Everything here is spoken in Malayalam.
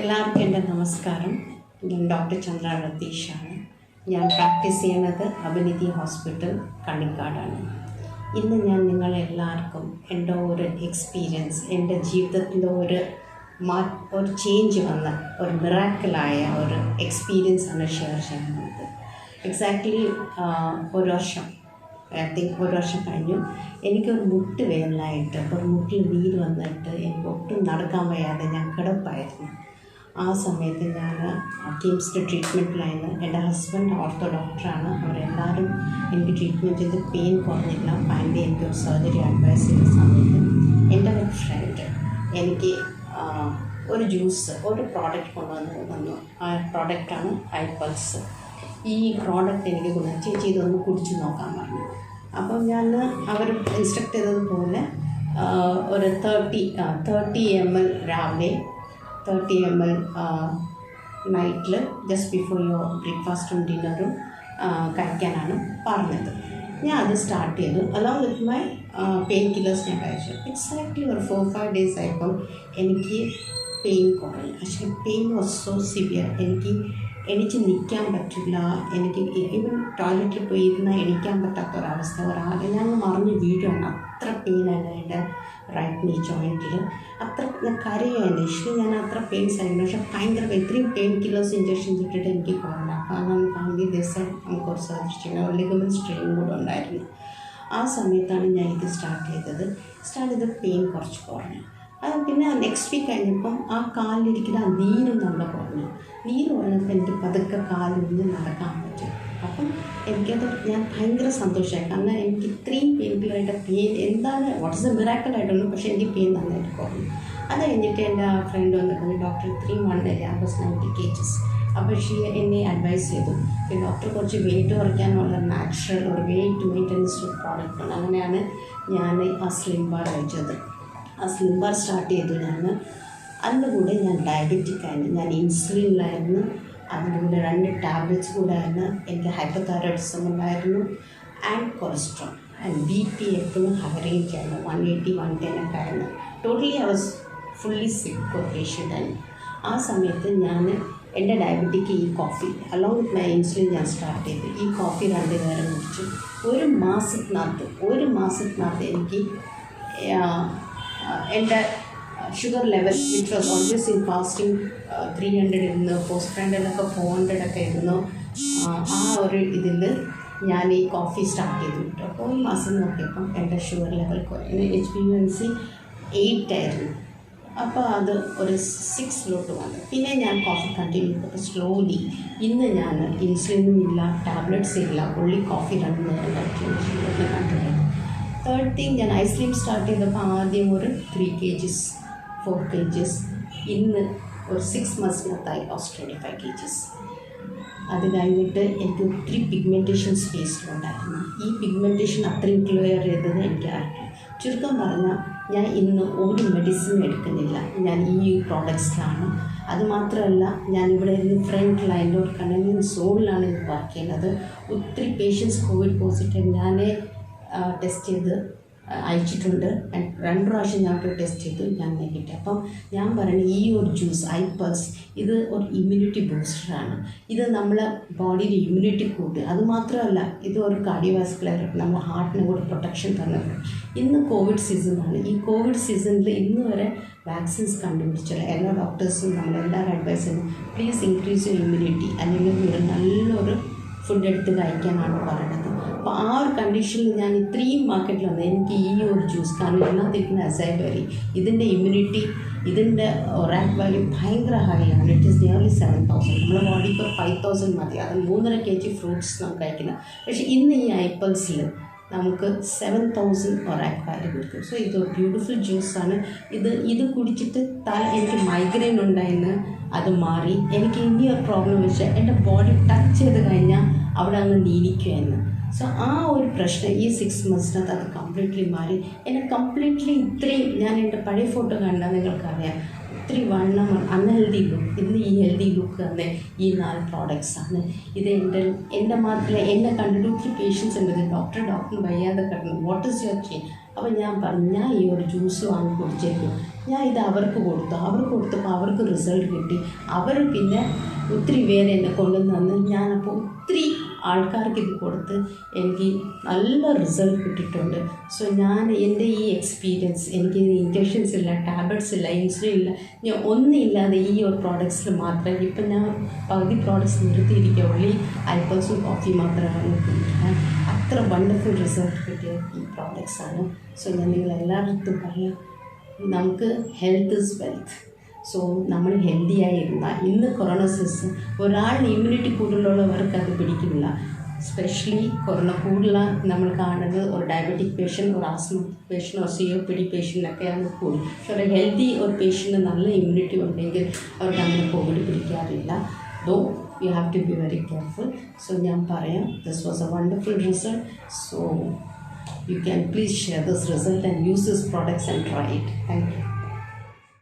എല്ലാവർക്കും എന്റെ നമസ്കാരം. ഞാൻ ഡോക്ടർ ചന്ദ്ര രതീഷാണ് ഞാൻ പ്രാക്ടീസ് ചെയ്യുന്നത് അഭിനിധി ഹോസ്പിറ്റൽ കണിക്കാടാണ് ഇന്ന് ഞാൻ നിങ്ങളെല്ലാവർക്കും എന്റെ ഒരു എക്സ്പീരിയൻസ് എന്റെ ജീവിതത്തിന്റെ ഒരു മാ ഒരു ചേഞ്ച് വന്ന ഒരു മിറാക്കിളായ ഒരു എക്സ്പീരിയൻസ് ആണ് ഷെയർ ചെയ്യുന്നത്. എക്സാക്ട്ലി ഒരു വർഷം ഐ തിങ്ക് ഒരു വർഷം കഴിഞ്ഞു. എനിക്കൊരു മുട്ട് വേദനയായിട്ട് ഒരു മുട്ടിൽ നീര് വന്നിട്ട് എനിക്ക് ഒട്ടും നടക്കാൻ വയ്യാതെ ഞാൻ കിടപ്പായിരുന്നു. ആ സമയത്ത് ഞാൻ കിംസിന്റെ ട്രീറ്റ്മെന്റിലായിരുന്നു എന്റെ ഹസ്ബൻഡ് ഓർത്തോ ഡോക്ടറാണ് അവരെല്ലാവരും എനിക്ക് ട്രീറ്റ്മെന്റ് ചെയ്ത് പെയിൻ കുറഞ്ഞില്ല. ഫൈനലി എനിക്ക് സർജറി അഡ്വൈസ് ചെയ്ത സമയത്ത് എന്റെ ഒരു ഫ്രണ്ട് എനിക്ക് ഒരു ജ്യൂസ് ഒരു പ്രോഡക്റ്റ് കൊണ്ടുവന്ന് തന്നു. ആ പ്രോഡക്റ്റാണ് ഹൈ പൾസ് ഈ പ്രോഡക്റ്റ് എനിക്ക് ഗുണം ചേച്ചി ഇതൊന്ന് കുടിച്ച് നോക്കാൻ പറഞ്ഞു. അപ്പം ഞാൻ അവർ ഇൻസ്ട്രക്ട് ചെയ്തതുപോലെ ഒരു തേർട്ടി തേർട്ടി എം എൽ രാവിലെ തേർട്ടി എം എൽ നൈറ്റിൽ ജസ്റ്റ് ബിഫോർ യുവർ ബ്രേക്ക്ഫാസ്റ്റും ഡിന്നറും കഴിക്കാനാണ് പറഞ്ഞത്. ഞാൻ അത് സ്റ്റാർട്ട് ചെയ്തു. Along with my pain killers ഞാൻ കഴിച്ചു. എക്സാക്ട്ലി ഒരു ഫോർ ഫൈവ് ഡേയ്സ് ആയപ്പോൾ എനിക്ക് പെയിൻ കുറഞ്ഞു. പക്ഷേ പെയിൻ വാസ് സോ സിവിയർ എനിക്ക് എനിക്ക് നിൽക്കാൻ പറ്റില്ല എനിക്ക് ഈവൻ ടോയ്ലറ്റിൽ പോയി ഇരുന്നാൽ എണീക്കാൻ പറ്റാത്ത ഒരവസ്ഥ ഒരാകെ ഞാൻ മറിഞ്ഞ് വീഴുകയാണ് അത്ര പെയിനാണ് എന്റെ റൈറ്റ് നീ ജോയിന്റിൽ അത്ര ഞാൻ കരയാണ് ഇഷ്ടം. ഞാൻ അത്ര പെയിൻ ആയിരുന്നു പക്ഷേ ഭയങ്കര. ഇത്രയും പെയിൻ കില്ലേഴ്സ് ഇഞ്ചക്ഷൻ ഇട്ടിട്ട് എനിക്ക് കുറവില്ല ഞാൻ ഫാമിലി ദിവസം നമുക്ക് ഒരു സാധിച്ചിട്ടുണ്ട് ലിഗമെന്റ് സ്ട്രെയിൻ കൂടെ ഉണ്ടായിരുന്നു. ആ സമയത്താണ് ഞാൻ ഇത് സ്റ്റാർട്ട് ചെയ്തത്. സ്റ്റാർട്ട് ചെയ്ത് പെയിൻ കുറച്ച് കുറഞ്ഞു. അത് പിന്നെ നെക്സ്റ്റ് വീക്ക് കഴിഞ്ഞപ്പം ആ കാലിലിരിക്കുന്ന ആ നീരും നമ്മൾ കുറഞ്ഞു നീര് കുറഞ്ഞപ്പോൾ എനിക്ക് പതുക്കെ കാലിൽ നടക്കാൻ പറ്റും. അപ്പം എനിക്കത് ഞാൻ ഭയങ്കര സന്തോഷമായി. കാരണം എനിക്ക് ഇത്രയും പെയിൻഫുള്ളായിട്ട് പെയിൻ എന്താണ് വാട്ട്സ് എ മിറാക്കലായിട്ടൊന്നും പക്ഷേ എനിക്ക് പെയിൻ നന്നായിട്ട് കുറഞ്ഞു. അത് കഴിഞ്ഞിട്ട് എന്റെ ആ ഫ്രണ്ട് വന്നിട്ട് ഡോക്ടർ ഇത്രയും ആ ബസ് നയന്റി കേജസ് അപ്പോൾ ഷീ എന്നെ അഡ്വൈസ് ചെയ്തു ഡോക്ടർ കുറച്ച് വെയിറ്റ് കുറയ്ക്കാനുള്ള നാച്ചുറൽ ഒരു വെയിറ്റ് മെയിന്റനൻസ് പ്രോഡക്റ്റ് ഉണ്ട് അങ്ങനെയാണ് ഞാൻ ആ സ്ലിം ബാർ കഴിച്ചത്. ആ സ്ലിം ബാർ സ്റ്റാർട്ട് ചെയ്തു ഞാൻ അതിന്റെ കൂടെ ഞാൻ ഡയബറ്റിക് ആയിരുന്നു ഞാൻ ഇൻസുലിനിലായിരുന്നു കൂടെ രണ്ട് ടാബ്ലറ്റ്സ് കൂടെ ആയിരുന്നു എനിക്ക് ഹൈപ്പർതൈറോയിഡിസം ഉണ്ടായിരുന്നു. And cholesterol and B P എപ്പോഴും ഹൈ റേഞ്ച് ആയിരുന്നു വൺ എയ്റ്റി വൺ ടെൻ ഒക്കെ ആയിരുന്നു. Totally I was fully sick patient ആയിരുന്നു. ആ സമയത്ത് ഞാൻ എന്റെ ഡയബറ്റിക്ക് ഈ coffee along with my insulin ഞാൻ സ്റ്റാർട്ട് ചെയ്തു. ഈ കോഫി രണ്ട് നേരം കുടിച്ചു. ഒരു മാസത്തിനകത്ത് ഒരു മാസത്തിനകത്ത് എനിക്ക് എന്റെ sugar level which was always in fasting three hundred ഇരുന്നു പോസ്റ്റ് ഹൺഡ്രഡൊക്കെ ഫോർ ഹൺഡ്രഡ് ഒക്കെ ഇരുന്നു ആ, ഒരു ഇതിൽ ഞാൻ ഈ കോഫി സ്റ്റാർട്ട് ചെയ്തു വിട്ടു അപ്പോൾ ഒരു മാസം നോക്കിയപ്പം എന്റെ ഷുഗർ ലെവൽ കുറയുന്നു H B N C eight ആയിരുന്നു. അപ്പോൾ അത് ഒരു സിക്സിലോട്ട് വന്നു. പിന്നെ ഞാൻ കോഫി കണ്ടിന്യൂ ചെയ്തപ്പോൾ സ്ലോലി ഇന്ന് ഞാൻ ഇൻസുലിനും ഇല്ല ടാബ്ലറ്റ്സ് ഇല്ല. ഉള്ളി കോഫി രണ്ട് നേരം കഴിച്ചു കണ്ടിട്ടുണ്ട് തേർഡ് തിങ് ഞാൻ ഐസ്ക്രീം സ്റ്റാർട്ട് ചെയ്തപ്പോൾ ആദ്യം ഒരു three K Gs four K Gs ഇന്ന് ഒരു സിക്സ് മന്ത്സിനകത്തായി ഓസ് ട്വന്റി ഫൈവ് കെ ജിസ് അത് കഴിഞ്ഞിട്ട് എനിക്ക് ഒത്തിരി പിഗ്മെന്റേഷൻ ഉണ്ടായിരുന്നു. ഈ പിഗ്മെന്റേഷൻ അത്രയും ക്ലിയർ ചെയ്തത് എനിക്ക് അറിയില്ല ചുരുക്കം പറഞ്ഞാൽ ഞാൻ ഇന്ന് ഒരു മെഡിസിൻ എടുക്കുന്നില്ല. ഞാൻ ഈ പ്രോഡക്റ്റ്സിലാണ് അതുമാത്രമല്ല ഞാൻ ഇവിടെ ഇന്ന് ഫ്രണ്ട് ലൈനിൽ ഒരു കണ്ണൻ സോളിലാണ് ഇത് വർക്ക് ചെയ്യുന്നത്. ഒത്തിരി പേഷ്യൻസ് കോവിഡ് പോസിറ്റീവ് ഞാൻ ടെസ്റ്റ് ചെയ്ത് അയച്ചിട്ടുണ്ട്. രണ്ട് പ്രാവശ്യം ഞാൻ പോയി ടെസ്റ്റ് ചെയ്തു ഞാൻ നെഗറ്റീവ് അപ്പം ഞാൻ പറയുന്നത് ഈ ഒരു ജ്യൂസ് ഐ പൾസ് ഇത് ഒരു ഇമ്മ്യൂണിറ്റി ബൂസ്റ്ററാണ് ഇത് നമ്മളെ ബോഡിയിൽ ഇമ്മ്യൂണിറ്റി കൂട്ടുക അതുമാത്രമല്ല ഇത് ഒരു കാർഡിയോവാസ്കുലർ നമ്മുടെ ഹാർട്ടിന് കൂടെ പ്രൊട്ടക്ഷൻ തന്നത് ഇന്ന് കോവിഡ് സീസണാണ് ഈ കോവിഡ് സീസണിൽ ഇന്ന് വരെ വാക്സിൻസ് കണ്ടുപിടിച്ചില്ല എല്ലാ ഡോക്ടേഴ്സും നമ്മളെല്ലാവരും അഡ്വൈസ് ചെയ്യുന്നു പ്ലീസ് ഇൻക്രീസ് യുവർ ഇമ്മ്യൂണിറ്റി അല്ലെങ്കിൽ ഒരു നല്ലൊരു ഫുഡ് എടുത്ത് കഴിക്കാനാണ് പറയുന്നത്. അപ്പോൾ ആ ഒരു കണ്ടീഷനിൽ ഞാൻ ഇത്രയും മാർക്കറ്റിൽ വന്നത് എനിക്ക് ഈ ഒരു ജ്യൂസ് കാരണം ഇതിനകത്തിരിക്കുന്ന അസൈബറി ഇതിന്റെ ഇമ്മ്യൂണിറ്റി ഇതിന്റെ റാങ്ക് വാല്യൂ ഭയങ്കര ഹൈ ആണ്. It is nearly seven thousand നമ്മുടെ ബോഡിക്ക് ഒരു ഫൈവ് തൗസൻഡ് മതി. അത് മൂന്നര കെ ജി ഫ്രൂട്ട്സ് നമുക്ക് കഴിക്കുന്നത് പക്ഷേ ഇന്ന് ഈ ഐപ്പിൾസിൽ നമുക്ക് സെവൻ തൗസൻഡ് ഒറാക്ക് വാല്യൂ കൊടുക്കും. സോ ഇത് ബ്യൂട്ടിഫുൾ ജ്യൂസാണ് ഇത് ഇത് കുടിച്ചിട്ട് തല എനിക്ക് മൈഗ്രെയിൻ ഉണ്ടായിരുന്നു അത് മാറി. എനിക്ക് ഇനി ഒരു പ്രോബ്ലം വെച്ചാൽ എന്റെ ബോഡി ടച്ച് ചെയ്ത് കഴിഞ്ഞാൽ അവിടെ അങ്ങ് നീലിക്കുമായിരുന്നു സോ ആ ഒരു പ്രശ്നം ഈ സിക്സ് മന്ത്സിനകത്ത് അത് കംപ്ലീറ്റ്ലി മാറി. എന്നെ കംപ്ലീറ്റ്ലി ഇത്രയും ഞാൻ എന്റെ പഴയ ഫോട്ടോ കണ്ടാൽ നിങ്ങൾക്കറിയാം. ഒത്തിരി വണ്ണം അൺഹെൽതി ലുക്ക് ഇന്ന് ഈ ഹെൽതി ലുക്ക് തന്നെ ഈ നാല് പ്രോഡക്റ്റ്സ് ആണ്. ഇത് എന്റെ എന്റെ മാത്രമല്ല എന്നെ കണ്ടിട്ട് ഒത്തിരി പേഷ്യൻസ് ഉണ്ട്. ഡോക്ടർ ഡോക്ടർ വയ്യാതെ കിടന്നു. വാട്ട് ഇസ് യുവർ ചെയ്യും അപ്പോൾ ഞാൻ പറഞ്ഞു ഞാൻ ഈ ഒരു ജ്യൂസ് വാങ്ങി കുടിച്ചേക്കും ഞാൻ ഇത് അവർക്ക് കൊടുത്തു. അവർക്ക് കൊടുത്തപ്പോൾ അവർക്ക് റിസൾട്ട് കിട്ടി. അവർ പിന്നെ ഒത്തിരി പേര് എന്നെ കൊണ്ടുവന്ന് ഞാനപ്പോൾ ഒത്തിരി ആൾക്കാർക്ക് ഇത് കൊടുത്ത് എനിക്ക് നല്ല റിസൾട്ട് കിട്ടിയിട്ടുണ്ട്. സോ ഞാൻ എന്റെ ഈ എക്സ്പീരിയൻസ് എനിക്ക് ഇഞ്ചക്ഷൻസ് ഇല്ല ടാബ്ലറ്റ്സ് ഇല്ല ഇൻസുലിൻ ഇല്ല ഞാൻ ഒന്നുമില്ലാതെ ഈ ഒരു പ്രോഡക്ട്സിൽ മാത്രം ഇപ്പം ഞാൻ പകുതി പ്രോഡക്ട്സ് നിർത്തിയിരിക്കുക ഉള്ളി അൽപ്പസും കോഫി മാത്രമാണ് കുടിക്കുന്നത് അത്ര വണ്ടർഫുൾ റിസൾട്ട് കിട്ടിയ ഈ പ്രോഡക്ട്സാണ് സോ ഞാൻ നിങ്ങളെല്ലായിടത്തും പറയാം നമുക്ക് ഹെൽത്ത് ഇസ് വെൽത്ത് സോ നമ്മൾ ഹെൽത്തിയായി ഇരുന്നാൽ ഇന്ന് കൊറോണ സീസൺ ഒരാളിന് ഇമ്മ്യൂണിറ്റി കൂടുതലുള്ളവർക്ക് അത് പിടിക്കില്ല സ്പെഷ്യലി കൊറോണ കൂടുതൽ നമ്മൾ കാണുന്നത് ഒരു ഡയബറ്റിക് പേഷ്യന്റ് ഒരു ആസ്മ പേഷ്യന്റ് ഒരു സി ഒ പി ഡി പേഷ്യന്റിനൊക്കെയാണ് കൂടുതൽ പക്ഷെ ഒരു ഹെൽത്തി ഒരു പേഷ്യന്റ് നല്ല ഇമ്മ്യൂണിറ്റി ഉണ്ടെങ്കിൽ അവർക്ക് അങ്ങനെ Covid പിടിക്കാറില്ല. Though you have to be very careful so ഞാൻ പറയാം this was a wonderful result so you can please share this result and use this products and try it. Thank you.